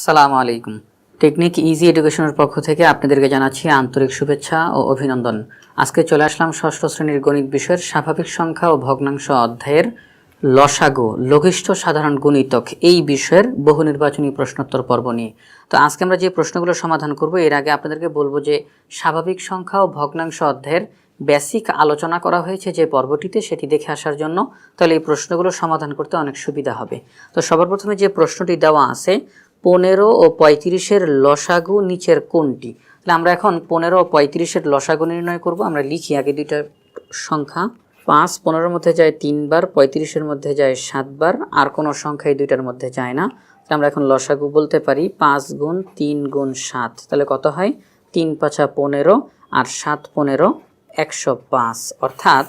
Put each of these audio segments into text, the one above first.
আসসালামু আলাইকুম। Technique easy এডুকেশনের পক্ষ থেকে আপনাদেরকে জানাচ্ছি আন্তরিক শুভেচ্ছা ও অভিনন্দন। আজকে চলে আসলাম ষষ্ঠ শ্রেণির গণিত বিষয়ের স্বাভাবিক সংখ্যা ও ভগ্নাংশ অধ্যায়ের লসাগু, লঘিষ্ঠ সাধারণ গুণিতক এই বিষয়ের বহু নির্বাচনী প্রশ্নোত্তর পর্ব নিয়ে। তো আজকে আমরা যে প্রশ্নগুলো সমাধান করব, এর আগে আপনাদেরকে বলব যে স্বাভাবিক সংখ্যা ও ভগ্নাংশ অধ্যায়ের বেসিক আলোচনা করা হয়েছে যে পর্বটিতে, সেটি দেখে আসার জন্য। তাহলে এই প্রশ্নগুলো সমাধান করতে অনেক সুবিধা হবে। তো সবার প্রথমে যে প্রশ্নটি দেওয়া আছে পনেরো ও পঁয়ত্রিশের লসাগু নিচের কোনটি? তাহলে আমরা এখন পনেরো ও পঁয়ত্রিশের লসাগু নির্ণয় করব। আমরা লিখি আগে দুইটা সংখ্যা। পাঁচ পনেরোর মধ্যে যায় তিনবার, পঁয়ত্রিশের মধ্যে যায় সাতবার, আর কোনো সংখ্যা এই দুইটার মধ্যে যায় না। তাহলে আমরা এখন লসাগু বলতে পারি পাঁচ গুণ তিন গুণ সাত। তাহলে কত হয়? তিন পাঁচা পনেরো আর সাত পনেরো একশো পাঁচ। অর্থাৎ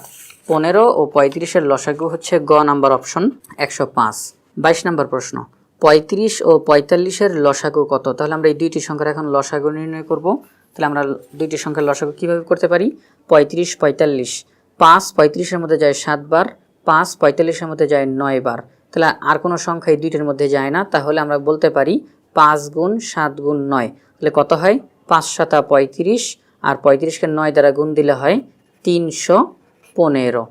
পনেরো ও পঁয়ত্রিশের লসাগু হচ্ছে গ নাম্বার অপশন, একশো পাঁচ। বাইশ নাম্বার প্রশ্ন। পঁয়ত্রিশ ও পঁয়তাল্লিশের লসাগু কত? তাহলে আমরা এই দুইটি সংখ্যার এখন লসাগু নির্ণয় করব। তাহলে আমরা দুইটি সংখ্যার লসাগু কীভাবে করতে পারি? পঁয়ত্রিশ, পঁয়তাল্লিশ। পাঁচ পঁয়ত্রিশের মধ্যে যায় সাতবার পাঁচ পঁয়তাল্লিশের মধ্যে যায় নয় বার। তাহলে আর কোনো সংখ্যা এই দুইটির মধ্যে যায় না। তাহলে আমরা বলতে পারি পাঁচ গুণ সাত গুণ নয়। তাহলে কত হয়? পাঁচ সাতা পঁয়ত্রিশ আর পঁয়ত্রিশকে নয় দ্বারা গুণ দিলে হয় তিনশো পনেরো।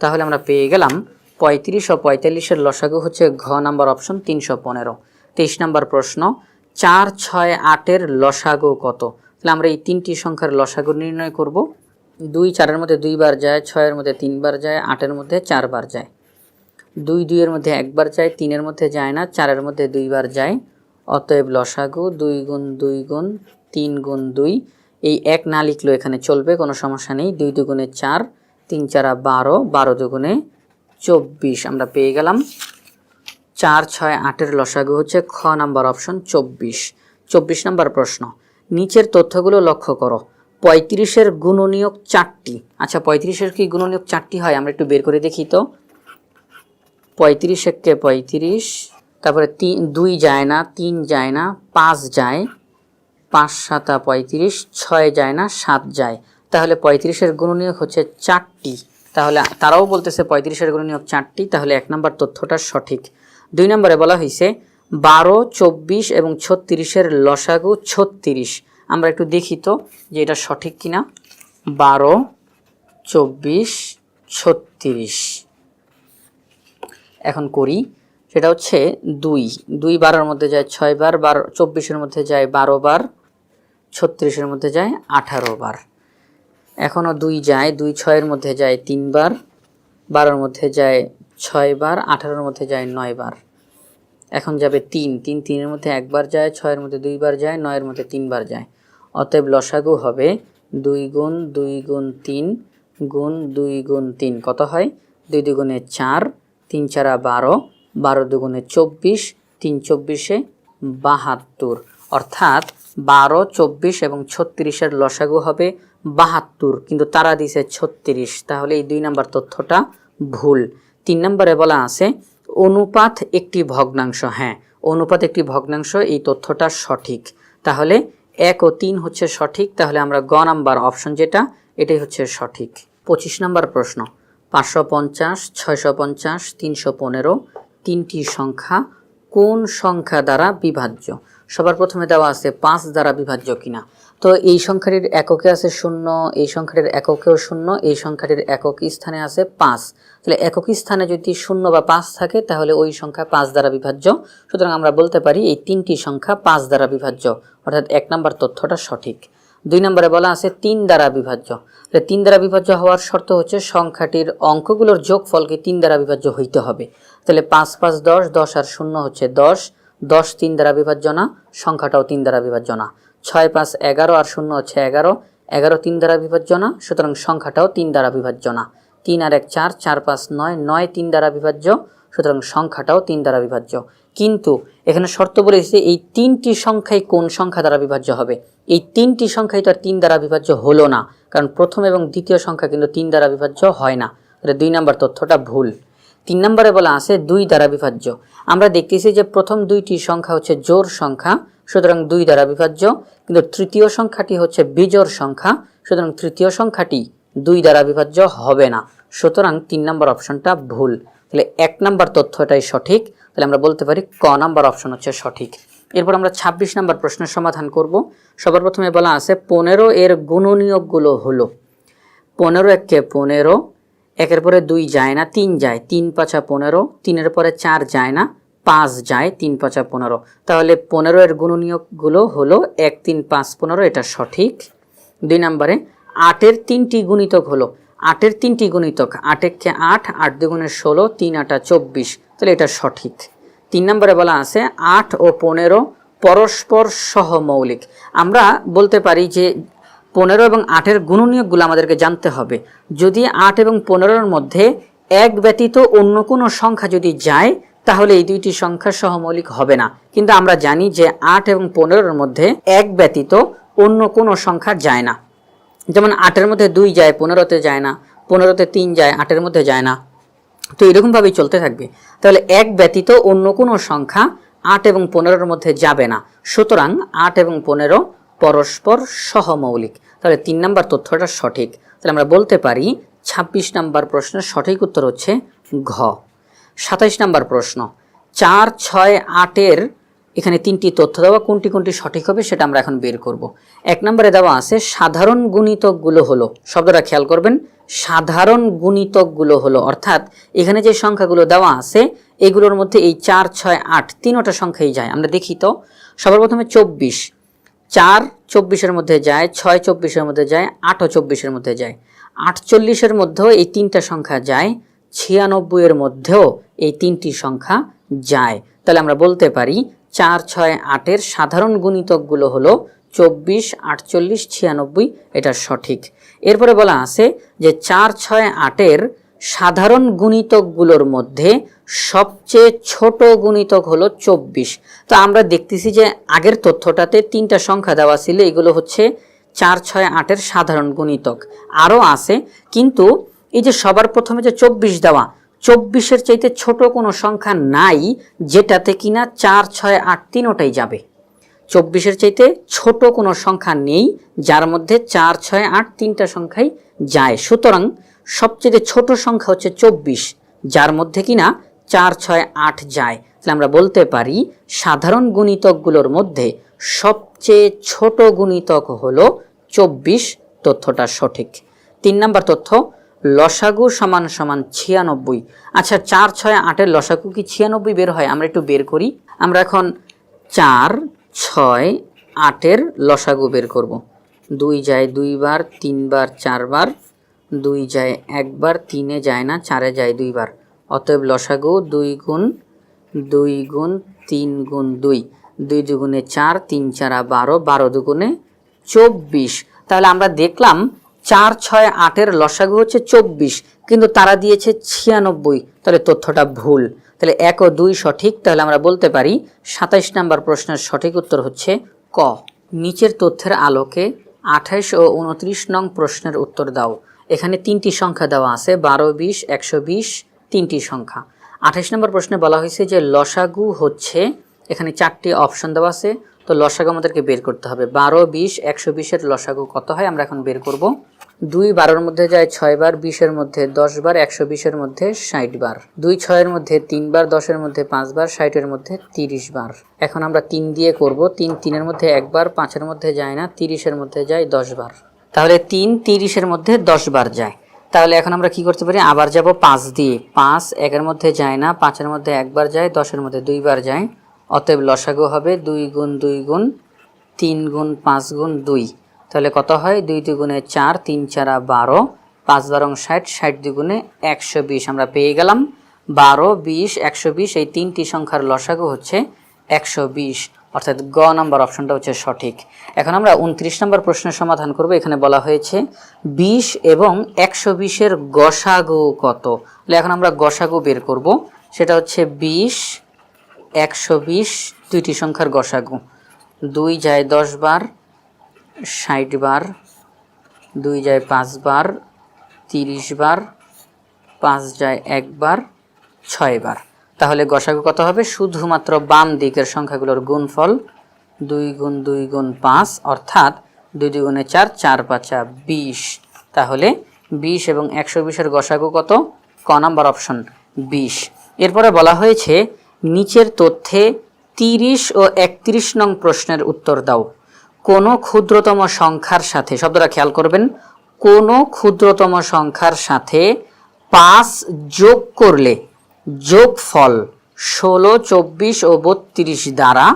তাহলে আমরা পেয়ে গেলাম পঁয়ত্রিশ ও পঁয়তাল্লিশের লসাগু হচ্ছে ঘ নাম্বার অপশন তিনশো পনেরো। তেইশ নাম্বার প্রশ্ন, চার ছয় আটের লসাগু কত? তাহলে আমরা এই তিনটি সংখ্যার লসাগু নির্ণয় করব। দুই চারের মধ্যে দুইবার যায়, ছয়ের মধ্যে তিনবার যায়, আটের মধ্যে চারবার যায়। দুই দুইয়ের মধ্যে একবার যায়, তিনের মধ্যে যায় না, চারের মধ্যে দুইবার যায়। অতএব লসাগু দুই গুণ দুই গুণ তিন গুণ দুই। এই এক না লিখলেও এখানে চলবে, কোনো সমস্যা নেই। দুই দুগুণে চার, তিন চারা বারো বারো দুগুণে চব্বিশ, আমরা পেয়ে গেলাম। চার, ছয়, আটের লসাগু হচ্ছে খ নাম্বার অপশন চব্বিশ। চব্বিশ নাম্বার প্রশ্ন, নিচের তথ্যগুলো লক্ষ্য করো। পঁয়ত্রিশের গুণনীয়ক চারটি। আচ্ছা পঁয়ত্রিশের কি গুণনীয়ক চারটি হয়? আমরা একটু বের করে দেখি তো। পঁয়ত্রিশ এককে পঁয়ত্রিশ, তারপরে তিন, দুই যায় না, তিন যায় না, পাঁচ যায়। পাঁচ, সাতা, পঁয়ত্রিশ, ছয় যায় না, সাত যায়। তাহলে পঁয়ত্রিশের গুণনীয়ক হচ্ছে চারটি। তাহলে তারাও বলতেছে পঁয়ত্রিশের গুণনীয়ক চারটি, তাহলে এক নম্বর তথ্যটা সঠিক। দুই নম্বরে বলা হয়েছে বারো, চব্বিশ এবং ছত্রিশের লসাগু ছত্রিশ। আমরা একটু দেখি তো যে এটা সঠিক কিনা। বারো, চব্বিশ, ছত্রিশ। এখন করি, সেটা হচ্ছে দুই। দুই বারোর মধ্যে যায় ছয় বার, বারো চব্বিশের মধ্যে যায় বারো বার, ছত্রিশের মধ্যে যায় আঠারো বার। এখনও দুই যায়, দুই ছয়ের মধ্যে যায় তিনবার, বারোর মধ্যে যায় ছয় বার আঠারোর মধ্যে যায় নয় বার এখন যাবে তিন তিন তিনের মধ্যে একবার যায়, ছয়ের মধ্যে দুইবার যায়, নয়ের মধ্যে তিনবার যায়। অতএব লসাগু হবে দুই গুণ দুই গুণ তিন গুণ দুই গুণ তিন। কত হয়? দুই দুগুণে চার, তিন চারা বারো বারো দুগুণে চব্বিশ, তিন চব্বিশে বাহাত্তর। অর্থাৎ বারো, চব্বিশ এবং ছত্রিশের লসাগু হবে বাহাত্তর, কিন্তু তারা দিছে ছত্রিশ। তাহলে এই দুই নাম্বার তথ্যটা ভুল। তিন নম্বরে বলা আছে, অনুপাত একটি ভগ্নাংশ হ্যাঁ অনুপাত একটি ভগ্নাংশ, এই তথ্যটা সঠিক। তাহলে এক ও তিন হচ্ছে সঠিক, তাহলে আমরা গ নাম্বার অপশন যেটা, এটাই হচ্ছে সঠিক। পঁচিশ নাম্বার প্রশ্ন, পাঁচশো পঞ্চাশ, ছয়শো পঞ্চাশ, তিনশো পনেরো, তিনটি সংখ্যা কোন সংখ্যা দ্বারা বিভাজ্য? সবার প্রথমে দেওয়া আছে পাঁচ দ্বারা বিভাজ্য কিনা। তো এই সংখ্যাটির এককে আছে শূন্য, এই সংখ্যাটির এককেও শূন্য, এই সংখ্যাটির একক স্থানে আছে পাঁচ। তাহলে একক স্থানে যদি শূন্য বা পাঁচ থাকে, তাহলে ওই সংখ্যা পাঁচ দ্বারা বিভাজ্য। সুতরাং আমরা বলতে পারি এই তিনটি সংখ্যা পাঁচ দ্বারা বিভাজ্য। অর্থাৎ এক নম্বর তথ্যটা সঠিক। দুই নম্বরে বলা আছে তিন দ্বারা বিভাজ্য। তিন দ্বারা বিভাজ্য হওয়ার শর্ত হচ্ছে সংখ্যাটির অঙ্কগুলোর যোগফলকে তিন দ্বারা বিভাজ্য হইতে হবে। তাহলে পাঁচ পাঁচ দশ দশ আর শূন্য হচ্ছে দশ। দশ তিন দ্বারা বিভাজ্য না, সংখ্যাটাও তিন দ্বারা বিভাজ্য না। ছয় পাঁচ এগারো আর শূন্য হচ্ছে এগারো। এগারো তিন দ্বারা বিভাজ্য না, সুতরাং সংখ্যাটাও তিন দ্বারা বিভাজ্য না। তিন আর এক চার চার পাঁচ নয় নয় তিন দ্বারা বিভাজ্য, সুতরাং সংখ্যাটাও তিন দ্বারা বিভাজ্য। কিন্তু এখানে শর্ত বলে বলেছে এই তিনটি সংখ্যাই কোন সংখ্যা দ্বারা বিভাজ্য হবে? এই তিনটি সংখ্যাই তো আর তিন দ্বারা বিভাজ্য হলো না, কারণ প্রথম এবং দ্বিতীয় সংখ্যা কিন্তু তিন দ্বারা বিভাজ্য হয় না। তাহলে দুই নম্বর তথ্যটা ভুল। তিন নম্বরে বলা আছে দুই দ্বারা বিভাজ্য। আমরা দেখতেছি যে প্রথম দুইটি সংখ্যা হচ্ছে জোর সংখ্যা, সুতরাং দুই দ্বারা বিভাজ্য, কিন্তু তৃতীয় সংখ্যাটি হচ্ছে বিজোর সংখ্যা, সুতরাং তৃতীয় সংখ্যাটি দুই দ্বারা বিভাজ্য হবে না। সুতরাং তিন নম্বর অপশনটা ভুল। তাহলে এক নম্বর তথ্যটাই সঠিক। তাহলে আমরা বলতে পারি ক নাম্বার অপশন হচ্ছে সঠিক। এরপর আমরা ২৬ নম্বর প্রশ্নের সমাধান করব। সবার প্রথমে বলা আছে পনেরো এর গুণনীয়কগুলো হলো। পনেরো এককে পনেরো, একের পরে দুই যায় না, তিন যায়। তিন পাঁচা পনেরো, তিনের পরে চার যায় না, পাঁচ যায়, তিন পাঁচা পনেরো। তাহলে পনেরো এর গুণনীয়কগুলো হলো এক, তিন, পাঁচ, পনেরো, এটা সঠিক। দুই নম্বরে আটের তিনটি গুণিতক হলো। আটের তিনটি গুণিতক আট এককে আট আট দুগুণে ষোলো, তিন আটা চব্বিশ। তাহলে এটা সঠিক। তিন নম্বরে বলা আছে, আট ও পনেরো পরস্পর সহমৌলিক। আমরা বলতে পারি যে পনেরো এবং আটের গুণনীয়কগুলো আমাদেরকে জানতে হবে। যদি আট এবং পনেরোর মধ্যে এক ব্যতীত অন্য কোনো সংখ্যা যদি যায়, তাহলে এই দুইটি সংখ্যা সহমৌলিক হবে না। কিন্তু আমরা জানি যে আট এবং পনেরোর মধ্যে এক ব্যতীত অন্য কোনো সংখ্যা যায় না। যেমন আটের মধ্যে দুই যায়, পনেরোতে যায় না, পনেরোতে তিন যায়, আটের মধ্যে যায় না। তো এরকমভাবেই চলতে থাকবে। তাহলে এক ব্যতীত অন্য কোনো সংখ্যা আট এবং পনেরোর মধ্যে যাবে না। সুতরাং আট এবং পনেরো পরস্পর সহমৌলিক। তাহলে তিন নম্বর তথ্যটা সঠিক। তাহলে আমরা বলতে পারি ২৬ নম্বর প্রশ্নের সঠিক উত্তর হচ্ছে ঘ। সাতাইশ নম্বর প্রশ্ন, চার ছয় আটের এখানে তিনটি তথ্য দেওয়া, কোনটি কোনটি সঠিক হবে সেটা আমরা এখন বের করব। এক নম্বরে দেওয়া আছে, সাধারণ গুণিতকগুলো হলো, শব্দটা খেয়াল করবেন, সাধারণ গুণিতকগুলো হলো, অর্থাৎ এখানে যে সংখ্যাগুলো দেওয়া আছে, এগুলোর মধ্যে এই চার, ছয়, আট তিনোটা সংখ্যাই যায়। আমরা দেখি তো, সবার প্রথমে চব্বিশ। চার চব্বিশের মধ্যে যায়, ছয় চব্বিশের মধ্যে যায়, আটও চব্বিশের মধ্যে যায়। আটচল্লিশের মধ্যেও এই তিনটা সংখ্যা যায়, ছিয়ানব্বইয়ের মধ্যেও এই তিনটি সংখ্যা যায়। তাহলে আমরা বলতে পারি চার ছয় আটের সাধারণ গুণিতকগুলো হলো চব্বিশ, আটচল্লিশ, ছিয়ানব্বই, এটা সঠিক। এরপরে বলা আছে যে চার ছয় আটের সাধারণ গুণিতকগুলোর মধ্যে সবচেয়ে ছোট গুণিতক হলো চব্বিশ। তো আমরা দেখতেছি যে আগের তথ্যটাতে তিনটা সংখ্যা দেওয়া ছিল, এগুলো হচ্ছে চার ছয় আটের সাধারণ গুণিতক। আরও আছে, কিন্তু এই যে সবার প্রথমে যে চব্বিশ দেওয়া চব্বিশের চাইতে ছোট কোনো সংখ্যা নাই, যেটাতে কিনা চার, ছয়, আট, তিনোটাই যাবে। চব্বিশের চাইতে ছোট কোনো সংখ্যা নেই, যার মধ্যে চার, ছয়, আট, তিনটা সংখ্যাই যায়। সুতরাং সবচেয়ে ছোট সংখ্যা হচ্ছে চব্বিশ, যার মধ্যে কিনা চার, ছয়, আট যায়। তাহলে আমরা বলতে পারি, সাধারণ গুণিতকগুলোর মধ্যে সবচেয়ে ছোট গুণিতক হলো চব্বিশ, তথ্যটা সঠিক। তিন নম্বর তথ্য লসাগু সমান সমান ছিয়ানব্বই। আচ্ছা চার ছয় আটের লসাগু কি ছিয়ানব্বই বের হয়? আমরা একটু বের করি। আমরা এখন চার ছয় আটের লসাগু বের করব। দুই যায় দুইবার তিনবার চারবার দুই যায় একবার তিনে যায় না, চারে যায় দুইবার অতএব লসাগু দুই গুণ দুই গুণ, তিন গুণ দুই। দুই দুগুণে চার, তিন চারা বারো বারো দুগুণে চব্বিশ। তাহলে আমরা দেখলাম চার ছয় আটের লসাগু হচ্ছে চব্বিশ, কিন্তু তারা দিয়েছে ছিয়ানব্বই। তাহলে তথ্যটা ভুল। তাহলে এক ও দুই সঠিক, তাহলে আমরা বলতে পারি সাতাইশ নাম্বার প্রশ্নের সঠিক উত্তর হচ্ছে ক। নিচের তথ্যের আলোকে আঠাইশ ও উনত্রিশ নং প্রশ্নের উত্তর দাও। এখানে তিনটি সংখ্যা দেওয়া আছে, বারো, বিশ, একশো বিশ, তিনটি সংখ্যা। আঠাইশ নম্বর প্রশ্নে বলা হয়েছে যে লসাগু হচ্ছে, এখানে চারটি অপশন দেওয়া আছে, তো লসাগু আমাদেরকে বের করতে হবে। বারো, বিশ, একশো বিশের লসাগু কত হয় আমরা এখন বের করব? দুই বারোর মধ্যে যায় ছয় বার, বিশের মধ্যে দশ বার, একশো বিশের মধ্যে ষাট বার। দুই ছয়ের মধ্যে তিনবার দশের মধ্যে পাঁচবার ষাটের মধ্যে তিরিশ বার। এখন আমরা তিন দিয়ে করব। তিন তিনের মধ্যে একবার পাঁচের মধ্যে যায় না, তিরিশের মধ্যে যায় দশ বার। তাহলে তিন তিরিশের মধ্যে দশ বার যায়। তাহলে এখন আমরা কি করতে পারি? আবার যাব পাঁচ দিয়ে। পাঁচ একের মধ্যে যায় না, পাঁচের মধ্যে একবার যায়, দশের মধ্যে দুইবার যায়। অতএব লসাগু হবে দুই গুণ দুই গুণ তিন গুণ পাঁচ গুণ দুই। তাহলে কত হয়? দুই দুগুণে চার, তিন চারা বারো। পাঁচ বারং ষাট ষাট দুগুণে একশো বিশ। আমরা পেয়ে গেলাম বারো, বিশ, একশো বিশ। এই তিনটি সংখ্যার লসাগু হচ্ছে একশো বিশ। অর্থাৎ গ নাম্বার অপশনটা হচ্ছে সঠিক। এখন আমরা উনত্রিশ নম্বর প্রশ্নের সমাধান করব। এখানে বলা হয়েছে বিশ এবং একশো বিশের গসাগু কত? তাহলে এখন আমরা গসাগু বের করব। সেটা হচ্ছে বিশ, একশো বিশ, দুইটি সংখ্যার গসাগু। দুই যায় দশ বার ষাট বার, দুই যায় পাঁচবার তিরিশ বার, পাঁচ যায় একবার ছয়বার তাহলে গসাগু কত হবে? শুধুমাত্র বাম দিকের সংখ্যাগুলোর গুণফল দুই গুণ দুই গুণ পাঁচ, অর্থাৎ দুই দুই গুণে চার চার পাঁচা বিশ। তাহলে বিশ এবং একশো বিশের গসাগু কত? ক নাম্বার অপশন, বিশ। এরপরে বলা হয়েছে, নিচের তথ্যে তিরিশ ও একত্রিশ নং প্রশ্নের উত্তর দাও। কোনো ক্ষুদ্রতম সংখ্যার সাথে, শব্দটা খেয়াল করবেন, কোনো ক্ষুদ্রতম সংখ্যার সাথে পাঁচ যোগ করলে যোগফল ষোলো, চব্বিশ ও বত্রিশ দ্বারা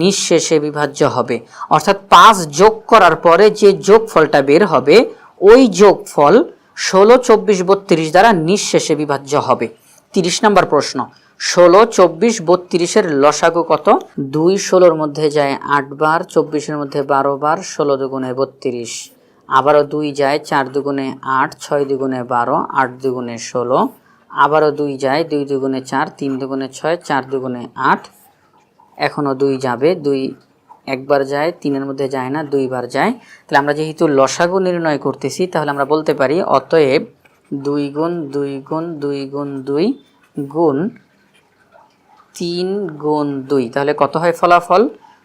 নিঃশেষে বিভাজ্য হবে। অর্থাৎ পাঁচ যোগ করার পরে যে যোগফলটা বের হবে, ওই যোগফল ষোলো, চব্বিশ, বত্রিশ দ্বারা নিঃশেষে বিভাজ্য হবে। তিরিশ নম্বর প্রশ্ন। ষোলো, চব্বিশ, বত্রিশের লসাগু কত? দুই ষোলোর মধ্যে যায় আট বার, চব্বিশের মধ্যে বারো বার, ষোলো দুগুণে বত্রিশ। আবারও দুই যায় চার দুগুণে আট, ছয় দুগুণে বারো, আট দুগুণে ষোলো। আবারও দুই যায় দুই দুগুণে চার, তিন দুগুণে ছয়, চার দুগুণে আট। এখনও দুই যাবে, দুই একবার যায়, তিনের মধ্যে যায় না দুইবার যায়। তাহলে আমরা যেহেতু লসাগু নির্ণয় করতেছি, তাহলে আমরা বলতে পারি অতএব দুই গুণ দুই গুণ দুই গুণ দুই গুণ তিন গুণ দুই। তাহলে কত হয় ফলাফল?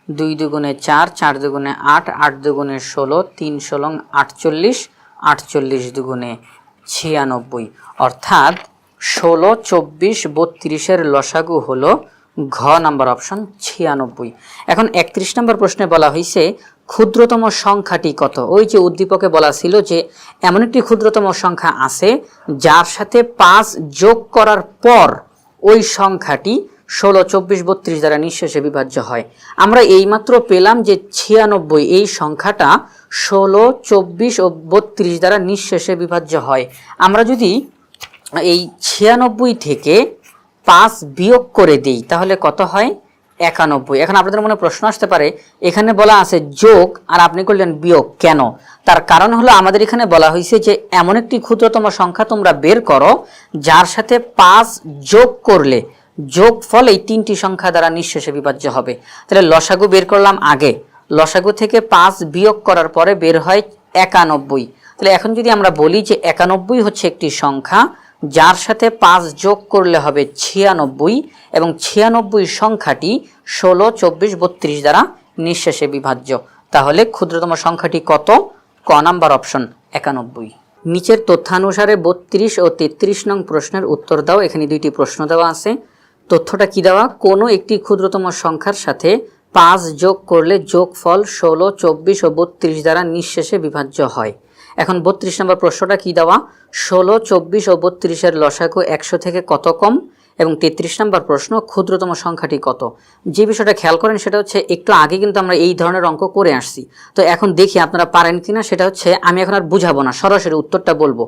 দুই দুগুণে চার চার দুগুণে আট আট দুগুণে ষোলো, তিন ষোলং আটচল্লিশ আটচল্লিশ দুগুণে ছিয়ানব্বই। অর্থাৎ ষোলো, চব্বিশ, বত্রিশের লসাগু হলো ঘ নাম্বার অপশন ছিয়ানব্বই। এখন একত্রিশ নম্বর প্রশ্নে বলা হয়েছে ক্ষুদ্রতম সংখ্যাটি কত? ওই যে উদ্দীপকে বলা ছিল যে, এমন একটি ক্ষুদ্রতম সংখ্যা আছে, যার সাথে পাঁচ যোগ করার পর ওই সংখ্যাটি ষোলো, চব্বিশ, বত্রিশ দ্বারা নিঃশেষে বিভাজ্য হয়। আমরা এইমাত্র পেলাম যে ছিয়ানব্বই, এই সংখ্যাটা ষোলো, চব্বিশ ও বত্রিশ দ্বারা নিঃশেষে বিভাজ্য হয়। আমরা যদি এই ছিয়ানব্বই থেকে পাঁচ বিয়োগ করে দিই, তাহলে কত হয়? একানব্বই। এখন আপনাদের মনে প্রশ্ন আসতে পারে, এখানে বলা আছে যোগ, আর আপনি করলেন বিয়োগ। কেন? তার কারণ হলো আমাদের এখানে বলা হয়েছে যে এমন একটি ক্ষুদ্রতম সংখ্যা তোমরা বের করো, যার সাথে পাঁচ যোগ করলে যোগফল এই তিনটি সংখ্যা দ্বারা নিঃশেষে বিভাজ্য হবে। তাহলে লসাগু বের করলাম আগে। লসাগু থেকে পাঁচ বিয়োগ করার পরে বের হয় একানব্বই। তাহলে এখন যদি আমরা বলি যে একানব্বই হচ্ছে একটি সংখ্যা, যার সাথে পাঁচ যোগ করলে হবে ছিয়ানব্বই এবং ছিয়ানব্বই সংখ্যাটি ষোলো, চব্বিশ, বত্রিশ দ্বারা নিঃশেষে বিভাজ্য। তাহলে ক্ষুদ্রতম সংখ্যাটি কত? ক নাম্বার অপশন, একানব্বই। নিচের তথ্যানুসারে বত্রিশ ও তেত্রিশ নং প্রশ্নের উত্তর দাও। এখানে দুইটি প্রশ্ন দেওয়া আছে। তথ্যটা কি দেওয়া? কোনো একটি ক্ষুদ্রতম সংখ্যার সাথে পাঁচ যোগ করলে যোগফল ষোলো, চব্বিশ ও বত্রিশ দ্বারা নিঃশেষে বিভাজ্য হয়। এখন বত্রিশ নম্বর প্রশ্নটা কি দেওয়া? ষোলো, চব্বিশ ও বত্রিশের লসাগু একশো থেকে কত কম? এবং তেত্রিশ নম্বর প্রশ্ন, ক্ষুদ্রতম সংখ্যাটি কত? যে বিষয়টা খেয়াল করেন সেটা হচ্ছে একটু আগে কিন্তু আমরা এই ধরনের অঙ্ক করে আসছি। তো এখন দেখি আপনারা পারেন কিনা, সেটা হচ্ছে আমি এখন আর বুঝাবো না, সরাসরি উত্তরটা বলব।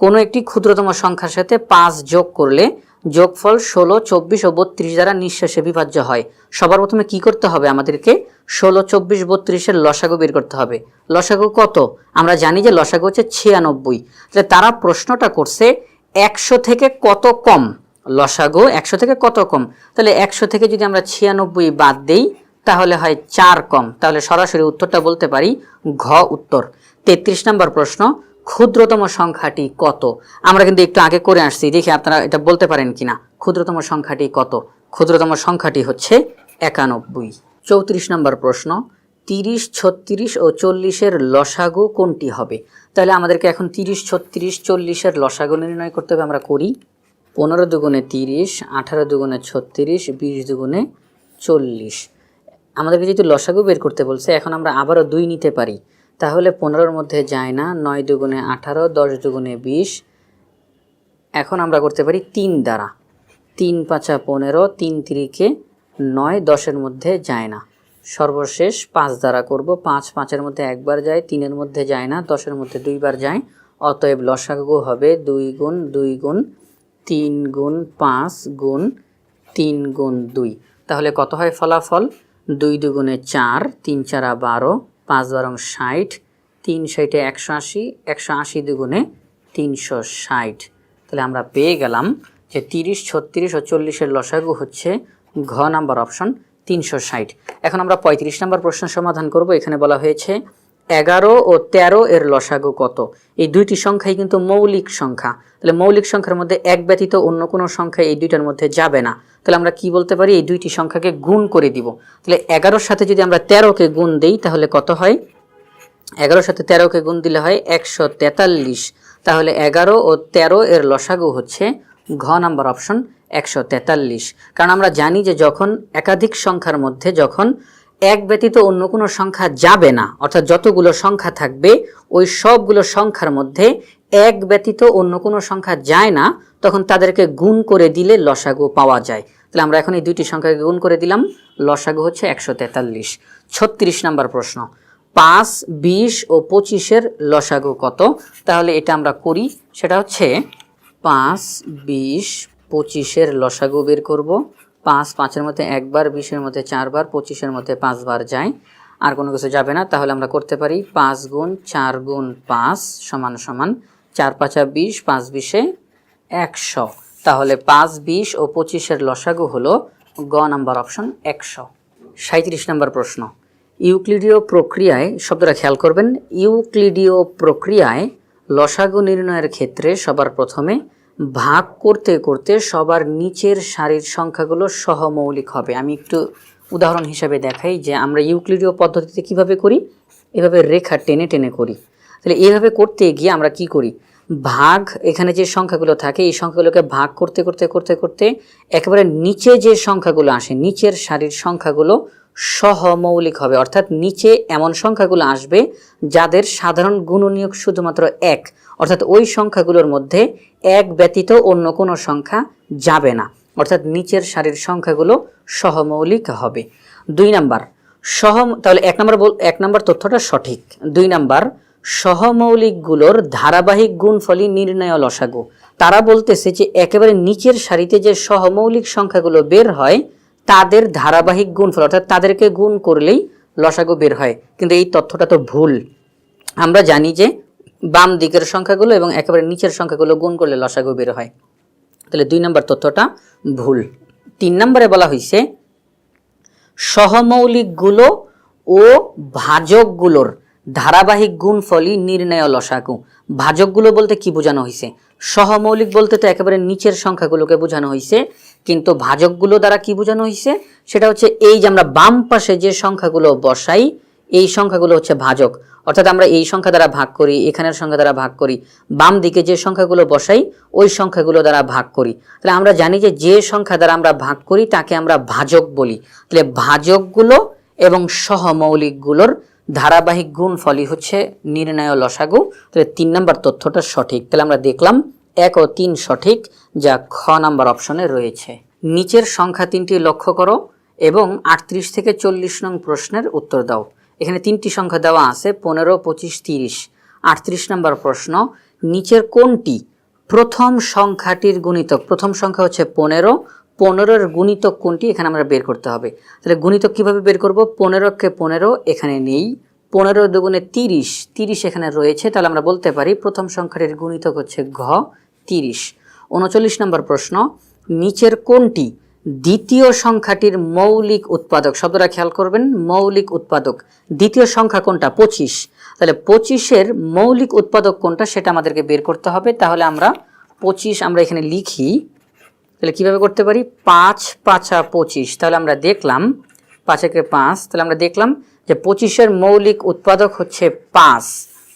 কোনো একটি ক্ষুদ্রতম সংখ্যার সাথে পাঁচ যোগ করলে যোগফল ষোলো, চব্বিশ ও বত্রিশ দ্বারা নিঃশেষে বিভাজ্য হয়। সবার প্রথমে কি করতে হবে আমাদেরকে? ষোলো, চব্বিশ, বত্রিশের লসাগু বের করতে হবে। লসাগু কত? আমরা জানি যে লসাগু হচ্ছে ছিয়ানব্বই। তাহলে তারা প্রশ্নটা করছে, একশো থেকে কত কম? লসাগু একশো থেকে কত কম? তাহলে একশো থেকে যদি আমরা ছিয়ানব্বই বাদ দেই, তাহলে হয় চার কম। তাহলে সরাসরি উত্তরটা বলতে পারি ঘ উত্তর। তেত্রিশ নম্বর প্রশ্ন ক্ষুদ্রতম সংখ্যাটি কত? আমরা কিন্তু একটু আগে করে আসছি, দেখি আপনারা এটা বলতে পারেন কিনা। ক্ষুদ্রতম সংখ্যাটি কত? ক্ষুদ্রতম সংখ্যাটি হচ্ছে একানব্বই। চৌত্রিশ নম্বর প্রশ্ন, তিরিশ, ছত্রিশ ও চল্লিশের লসাগু কোনটি হবে? তাহলে আমাদেরকে এখন তিরিশ, ছত্রিশ, চল্লিশের লসাগু নির্ণয় করতে হবে, আমরা করি পনেরো দুগুণে তিরিশ, আঠারো দুগুণে ছত্রিশ, বিশ দুগুণে চল্লিশ। আমাদেরকে যেহেতু লসাগু বের করতে বলছে, এখন আমরা আবারও দুই নিতে পারি। তাহলে পনেরোর মধ্যে যায় না, নয় দুগুণে আঠারো, দশ দুগুণে বিশ। এখন আমরা করতে পারি তিন দ্বারা। তিন পাঁচা পনেরো, তিন তিরিকে নয়, দশের মধ্যে যায় না। সর্বশেষ পাঁচ দ্বারা করব। পাঁচ পাঁচের মধ্যে একবার যায়, তিনের মধ্যে যায় না, দশের মধ্যে দুইবার যায়। অতএব লসাগু হবে দুই গুণ দুই গুণ, তিন গুণ পাঁচ গুণ, তিন গুণ দুই। তাহলে কত হয় ফলাফল? দুই দুগুণে চার, তিন চারা বারো পাঁচ বারং ষাট, তিন ষাটে একশো আশি একশো আশি দুগুণে তিনশো ষাট। তাহলে আমরা পেয়ে গেলাম যে তিরিশ, ছত্রিশ ও চল্লিশের লসাগু হচ্ছে ঘ নাম্বার অপশন তিনশো ষাট। এখন আমরা পঁয়ত্রিশ নম্বর প্রশ্ন সমাধান করব। এখানে বলা হয়েছে এগারো ও তেরো এর লসাগু কত? এই দুইটি সংখ্যাই কিন্তু মৌলিক সংখ্যা। তাহলে মৌলিক সংখ্যার মধ্যে এক ব্যতীত অন্য কোনো সংখ্যা এই দুইটার মধ্যে যাবে না। তাহলে আমরা কি বলতে পারি? এই দুইটি সংখ্যাকে গুণ করে দিব। তাহলে এগারোর সাথে যদি আমরা তেরোকে গুণ দিই, তাহলে কত হয়? এগারোর সাথে তেরোকে গুণ দিলে হয় একশো তেতাল্লিশ। তাহলে এগারো ও তেরো এর লসাগু হচ্ছে ঘ নাম্বার অপশন একশো তেতাল্লিশ। কারণ আমরা জানি যে যখন একাধিক সংখ্যার মধ্যে যখন এক ব্যতীত অন্য কোনো সংখ্যা যাবে না। অর্থাৎ যতগুলো সংখ্যা থাকবে, ওই সবগুলো সংখ্যার মধ্যে এক ব্যতীত অন্য কোনো সংখ্যা যায় না, তখন তাদেরকে গুণ করে দিলে লসাগু পাওয়া যায়। তাহলে আমরা এখন এই দুইটি সংখ্যাকে গুণ করে দিলাম। লসাগু হচ্ছে একশো তেতাল্লিশ। ছত্রিশ নম্বর প্রশ্ন। পাঁচ, বিশ ও পঁচিশের লসাগু কত? তাহলে এটা আমরা করি, সেটা হচ্ছে পাঁচ, বিশ, পঁচিশের লসাগু বের করব। পাঁচ, পাঁচের মধ্যে একবার, বিশের মধ্যে চারবার, পঁচিশের মধ্যে পাঁচবার যায়। আর কোনো কিছু যাবে না, তাহলে আমরা করতে পারি পাঁচ গুণ চার গুণ পাঁচ সমান সমান চার পাঁচা বিশ, পাঁচ বিশে একশো। তাহলে পাঁচ, বিশ ও পঁচিশের লসাগু হলো গ নাম্বার অপশন একশো। সাঁত্রিশ নম্বর প্রশ্ন। ইউক্লিডীয় প্রক্রিয়ায়, শব্দটা খেয়াল করবেন, ইউক্লিডীয় প্রক্রিয়ায় লসাগু নির্ণয়ের ক্ষেত্রে সবার প্রথমে ভাগ করতে করতে সবার নিচের সারির সংখ্যাগুলো সহমৌলিক হবে। আমি একটু উদাহরণ হিসাবে দেখাই যে আমরা ইউক্লিডীয় পদ্ধতিতে কীভাবে করি? এভাবে রেখা টেনে টেনে করি। তাহলে এইভাবে করতে গিয়ে আমরা কি করি? ভাগ, এখানে যে সংখ্যাগুলো থাকে, এই সংখ্যাগুলোকে ভাগ করতে করতে করতে করতে একেবারে নিচে যে সংখ্যাগুলো আসে, নিচের সারির সংখ্যাগুলো সহমৌলিক হবে। অর্থাৎ নিচে এমন সংখ্যাগুলো আসবে যাদের সাধারণ গুণনীয়ক শুধুমাত্র এক। অর্থাৎ ওই সংখ্যাগুলোর মধ্যে এক ব্যতীত অন্য কোনো সংখ্যা যাবে না। অর্থাৎ নিচের সারির সংখ্যাগুলো সহমৌলিক হবে। দুই নাম্বার, সহ, তাহলে এক নম্বর বল, এক নম্বর তথ্যটা সঠিক। দুই নাম্বার, সহমৌলিকগুলোর ধারাবাহিক গুণফলই নির্ণয় লসাগু। তারা বলতেছে যে একেবারে নিচের সারিতে যে সহমৌলিক সংখ্যাগুলো বের হয় তাদের ধারাবাহিক গুণফল, অর্থাৎ তাদেরকে গুণ করলেই লসাগু বের হয়। কিন্তু এই তথ্যটা তো ভুল। আমরা জানি যে বাম দিকের সংখ্যাগুলো এবং একেবারে নিচের সংখ্যাগুলো গুণ করলে লসাগু বের হয়। তাহলে দুই নম্বর তথ্যটা ভুল। তিন নম্বরে বলা হয়েছে সহমৌলিকগুলো ও ভাজকগুলোর ধারাবাহিক গুণফলই নির্ণয় লসাগু। ভাজকগুলো বলতে কি বোঝানো হয়েছে সহমৌলিক বলতে তো একেবারে নিচের সংখ্যাগুলোকে বোঝানো হয়েছে কিন্তু ভাজকগুলো দ্বারা কি বোঝানো হয়েছে সেটা হচ্ছে এই যে আমরা বাম পাশে যে সংখ্যাগুলো বসাই, এই সংখ্যাগুলো হচ্ছে ভাজক। অর্থাৎ আমরা এই সংখ্যা দ্বারা ভাগ করি, এখানের সংখ্যা দ্বারা ভাগ করি, বাম দিকে যে সংখ্যাগুলো বসাই, ওই সংখ্যাগুলো দ্বারা ভাগ করি। তাহলে আমরা জানি যে যে সংখ্যা দ্বারা আমরা ভাগ করি, তাকে আমরা ভাজক বলি। তাহলে ভাজকগুলো এবং সহমৌলিকগুলোর ধারাবাহিক গুণফলই হচ্ছে নির্ণয় লসাগু। তাহলে তিন নম্বর তথ্যটা সঠিক। তাহলে আমরা দেখলাম এক ও তিন সঠিক, যা খ নাম্বার অপশনে রয়েছে। নিচের সংখ্যা তিনটি লক্ষ্য করো এবং আটত্রিশ থেকে চল্লিশ নং প্রশ্নের উত্তর দাও। এখানে তিনটি সংখ্যা দেওয়া আছে, পনেরো, পঁচিশ, তিরিশ। আটত্রিশ নম্বর প্রশ্ন, নিচের কোনটি প্রথম সংখ্যাটির গুণিতক? প্রথম সংখ্যা হচ্ছে পনেরো, পনেরোর গুণিতক কোনটি? এখানে আমরা বের করতে হবে। তাহলে গুণিতক কীভাবে বের করব? পনেরোকে পনেরো এখানে নেই। পনেরো দুগুণে তিরিশ তিরিশ এখানে রয়েছে, তাহলে আমরা বলতে পারি প্রথম সংখ্যাটির গুণিতক হচ্ছে ঘ, তিরিশ। উনচল্লিশ নম্বর প্রশ্ন, নিচের কোনটি দ্বিতীয় সংখ্যাটির মৌলিক উৎপাদক? শব্দটা খেয়াল করবেন, মৌলিক উৎপাদক। দ্বিতীয় সংখ্যা কোনটা? পঁচিশ। তাহলে পঁচিশের মৌলিক উৎপাদক কোনটা সেটা আমাদেরকে বের করতে হবে, তাহলে আমরা পঁচিশ আমরা এখানে লিখি। তাহলে কীভাবে করতে পারি? পাঁচ পাঁচা পঁচিশ, তাহলে আমরা দেখলাম পাঁচেকে পাঁচ, তাহলে আমরা দেখলাম যে পঁচিশের মৌলিক উৎপাদক হচ্ছে পাঁচ।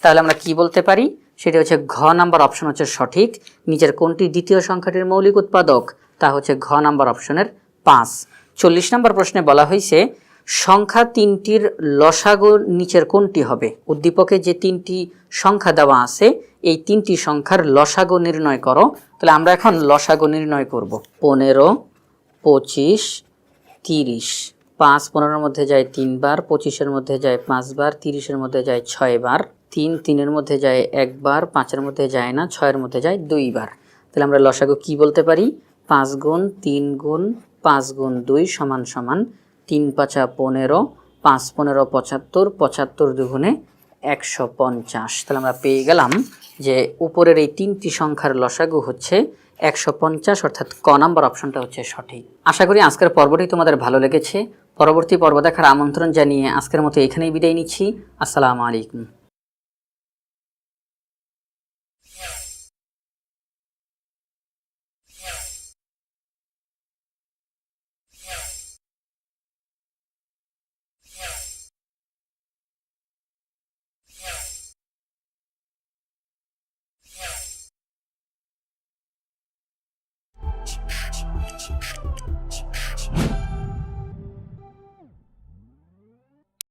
তাহলে আমরা কি বলতে পারি? সেটা হচ্ছে ঘ নাম্বার অপশন হচ্ছে সঠিক। নিচের কোনটি দ্বিতীয় সংখ্যাটির মৌলিক উৎপাদক? তা হচ্ছে ঘ নাম্বার অপশনের পাঁচ। চল্লিশ নম্বর প্রশ্নে বলা হয়েছে, সংখ্যা তিনটির লসাগু নিচের কোনটি হবে? উদ্দীপকে যে তিনটি সংখ্যা দেওয়া আছে, এই তিনটি সংখ্যার লসাগু নির্ণয় করো। তাহলে আমরা এখন লসাগু নির্ণয় করব। পনেরো, পঁচিশ, তিরিশ। পাঁচ পনেরোর মধ্যে যায় তিনবার, পঁচিশের মধ্যে যায় পাঁচবার, তিরিশের মধ্যে যায় ছয়বার, তিন তিনের মধ্যে যায় একবার, পাঁচের মধ্যে যায় না, ছয়ের মধ্যে যায় দুইবার। তাহলে আমরা লসাগু কি বলতে পারি? পাঁচ গুণ তিন গুণ পাঁচ গুণ দুই সমান সমান তিন পাঁচা পনেরো, পাঁচ পনেরো পঁচাত্তর পঁচাত্তর দুগুণে একশো পঞ্চাশ। তাহলে আমরা পেয়ে গেলাম যে উপরের এই তিনটি সংখ্যার লসাগু হচ্ছে একশো পঞ্চাশ, অর্থাৎ ক নাম্বার অপশনটা হচ্ছে সঠিক। আশা করি আজকের পর্বটি তোমাদের ভালো লেগেছে। পরবর্তী পর্ব দেখার আমন্ত্রণ জানিয়ে আজকের মতো এখানেই বিদায় নিচ্ছি। আসসালামু আলাইকুম।